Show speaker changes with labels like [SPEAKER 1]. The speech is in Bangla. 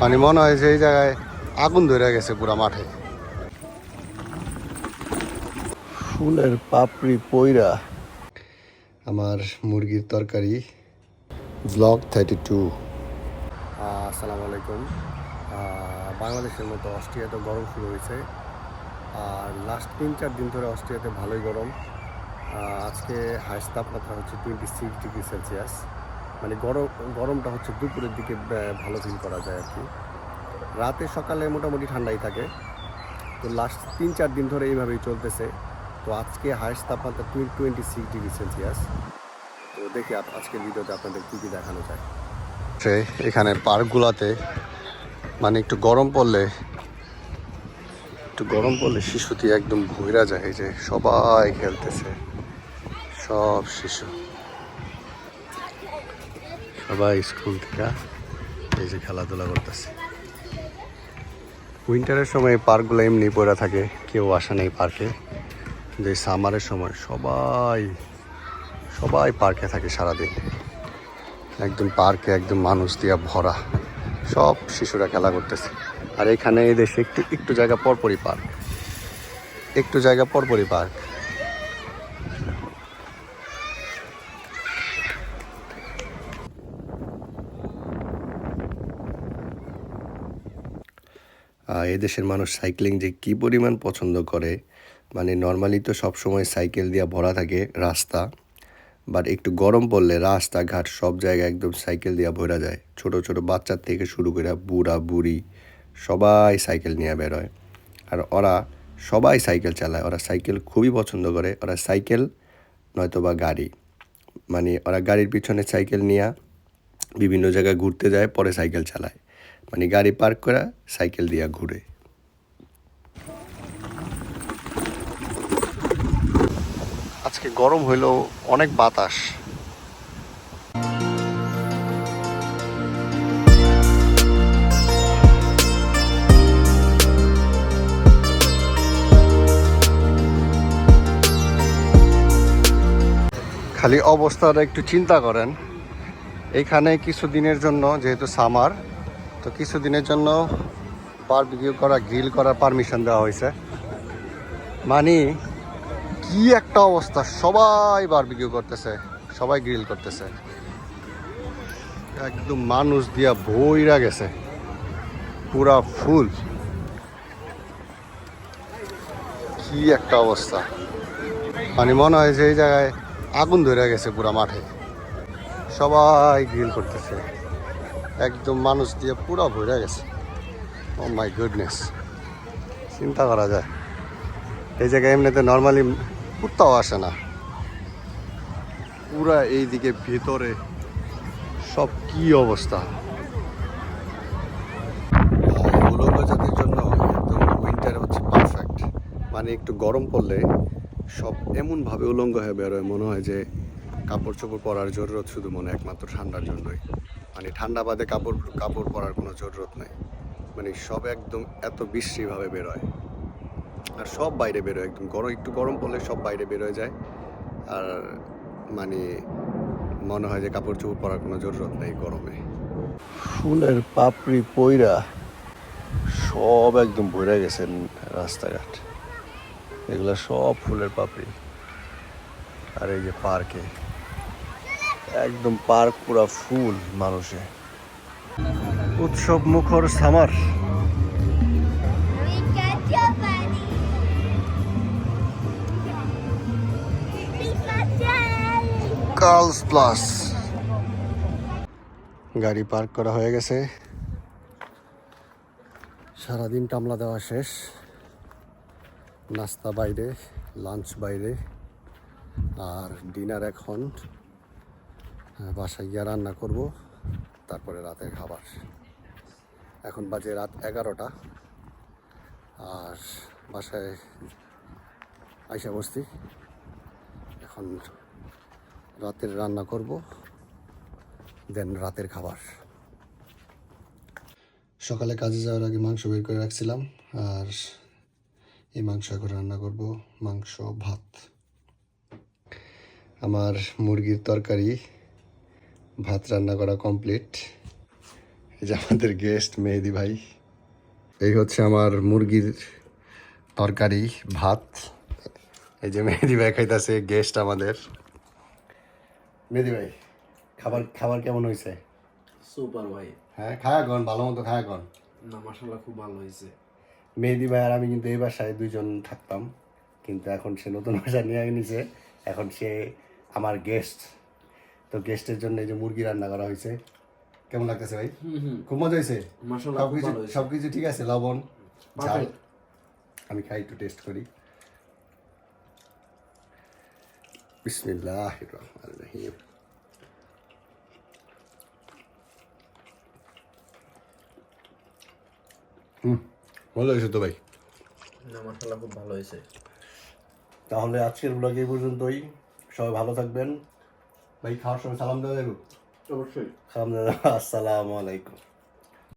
[SPEAKER 1] মানে মনে হয় যে এই জায়গায় আগুন ধরে গেছে পুরা মাঠে। ফুলের পাপড়ি পইরা আমার মুরগির তরকারি ব্লগ থার্টি টু আসসালামু আলাইকুম। বাংলাদেশের মতো অস্ট্রিয়াতে গরম শুরু হয়েছে। আর লাস্ট তিন চার দিন ধরে অস্ট্রিয়াতে ভালোই গরম। আজকে হাইস্ট তাপমাত্রা হচ্ছে টোয়েন্টি সিক্স ডিগ্রি সেলসিয়াস মানে গরম, গরমটা হচ্ছে দুপুরের দিকে ভালো ফিল করা যায় আর কি। রাতে সকালে মোটামুটি ঠান্ডাই থাকে। তো লাস্ট তিন চার দিন ধরে এইভাবেই চলতেছে। তো আজকে হায়েস্ট তাপমাত্রা টোয়েন্টি সিক্স ডিগ্রি সেলসিয়াস তো দেখি আজকের ভিডিওতে আপনাদের কী কী দেখানো যায়। এখানে পার্কগুলোতে মানে একটু গরম পড়লে, একটু গরম পড়লে শিশুটি একদম ভুইরা যায়। যে সবাই খেলতেছে। সব শিশু। সবাই স্কুল থেকে এই যে খেলাধুলা করতেছে। উইন্টারের সময় পার্কগুলো এমনি পড়ে থাকে, কেউ আসে নেই পার্কে যে সামারের সময় সবাই সবাই পার্কে থাকে সারাদিন। একদম পার্কে একদম মানুষ দিয়া ভরা। সব শিশুরা খেলা করতেছে। আর এখানে এই দেশে একটু একটু জায়গা পরপরই পার্ক একটু জায়গা পরপরই পার্ক এই দেশের মানুষ সাইক্লিং যে কি পরিমাণ পছন্দ করে মানে নর্মালি তো সব সময় সাইকেল দিয়ে ভরা থাকে রাস্তা বাট একটু গরম পড়লে রাস্তাঘাট সব জায়গায় একদম সাইকেল দিয়ে ভরা যায়। ছোট ছোট বাচ্চার থেকে শুরু করে বুড়া, বুড়ি সবাই সাইকেল নিয়ে বেরোয়। আর ওরা সবাই সাইকেল চালায়, ওরা সাইকেল খুবই পছন্দ করে, ওরা সাইকেল নয়তো বা গাড়ি। মানে ওরা গাড়ির পিছনে সাইকেল নিয়ে বিভিন্ন জায়গায় ঘুরতে যায়, পরে সাইকেল চালায়। মানে গাড়ি পার্ক করা, সাইকেল দিয়া ঘুরে। আজকে গরম হইলেও অনেক বাতাস। খালি অবস্থাটা একটু চিন্তা করেন। এখানে কিছু দিনের জন্য যেহেতু সামার তো কিছু দিনের জন্য বারবিকিউ করা গ্রিল করার পারমিশন দেওয়া হয়েছে। মানে কি একটা অবস্থা, সবাই বারবিকিউ করতেছে, সবাই গ্রিল করতেছে। একদম মানুষ দিয়া ভইরা গেছে, পুরা ফুল। কি একটা অবস্থা। মানে মনে হয় যে এই জায়গায় আগুন ধরে গেছে পুরা মাঠে। সবাই গ্রিল করতেছে। একদম মানুষ দিয়ে পুরো ভরে গেছে। ও মাই গুডনেস চিন্তা করা যায়। এই জায়গায় এমনিতে নর্মালি কুত্তাও আসে না। পুরা এইদিকে ভিতরে সব কি অবস্থা? উলঙ্গ জাতির জন্য একদম উইন্টার হচ্ছে পারফেক্ট মানে একটু গরম পড়লে সব এমনভাবে উলঙ্গ হয়ে বেরোয়। মনে হয় যে কাপড় চোপড় পরার জরুরত শুধু মনে একমাত্র ঠান্ডার জন্যই। মানে ঠান্ডা বাদে কাপড় কাপড় পরার কোনো জরুরত নেই। মানে সব একদম এত বিশ্রীভাবে বেরোয়। আর সব বাইরে বেরোয় একদম। গরম, একটু গরম পড়লে সব বাইরে বেরোয় যায়। আর মানে মনে হয় যে কাপড় চোপড় পরার কোনো জরুরত নেই গরমে। ফুলের পাপড়ি পইরা সব একদম ভরে গেছেন রাস্তাঘাট। এগুলো সব ফুলের পাপড়ি। আর এই যে পার্কে একদম পার্ক পুরা ফুল মানুষে উৎসব মুখর সামার। Girls plus. গাড়ি পার্ক করা হয়ে গেছে। সারাদিন টামলা দেওয়া শেষ। নাস্তা বাইরে, লাঞ্চ বাইরে। আর ডিনার এখন বাসায় গিয়ে রান্না করব, তারপরে রাতের খাবার। এখন বাজে রাত এগারোটা। আর বাসায় আইসা বসছি। এখন রাতের রান্না করব, দেন রাতের খাবার। সকালে কাজে যাওয়ার আগে মাংস বের করে রাখছিলাম, আর এই মাংস এখন রান্না করব, মাংস, ভাত। আমার মুরগির তরকারি ভাত রান্না করা কমপ্লিট এই যে আমাদের গেস্ট মেহেদি ভাই। এই হচ্ছে আমার মুরগির তরকারি ভাত। এই যে মেহেদি ভাই খাইতেছে গেস্ট আমাদের। মেহেদি ভাই খাবার খাবার কেমন হয়েছে
[SPEAKER 2] সুপার ভাই।
[SPEAKER 1] হ্যাঁ খায়া গন ভালো মতো খায়া গন
[SPEAKER 2] না মাসাল্লাহ খুব ভালো হয়েছে
[SPEAKER 1] মেহেদি ভাই আর আমি কিন্তু এই বাসায় দুইজন থাকতাম। কিন্তু এখন সে নতুন বাসা নিয়ে নিছে। এখন সে আমার গেস্ট তো গেস্টের জন্য এই যে মুরগি রান্না করা হয়েছে। কেমন লাগতেছে ভাই? খুব মজা হয়েছে? সবকিছু
[SPEAKER 2] ভালো হয়েছে।
[SPEAKER 1] সবকিছু ঠিক আছে? লবণ ঝাল। আমি খাই একটু টেস্ট করি। বিসমিল্লাহ রহমান রহিম হুম ভালো হয়েছে তো ভাই?
[SPEAKER 2] না মাসাল্লাহ খুব ভালো হয়েছে।
[SPEAKER 1] তাহলে আজকের ব্লগ এই পর্যন্তই। সবাই ভালো থাকবেন। ভাই খাওয়ার সময় সালাম দেওয়া যাবে?
[SPEAKER 2] অবশ্যই।
[SPEAKER 1] সালাম দেওয়া আসসালামু আলাইকুম।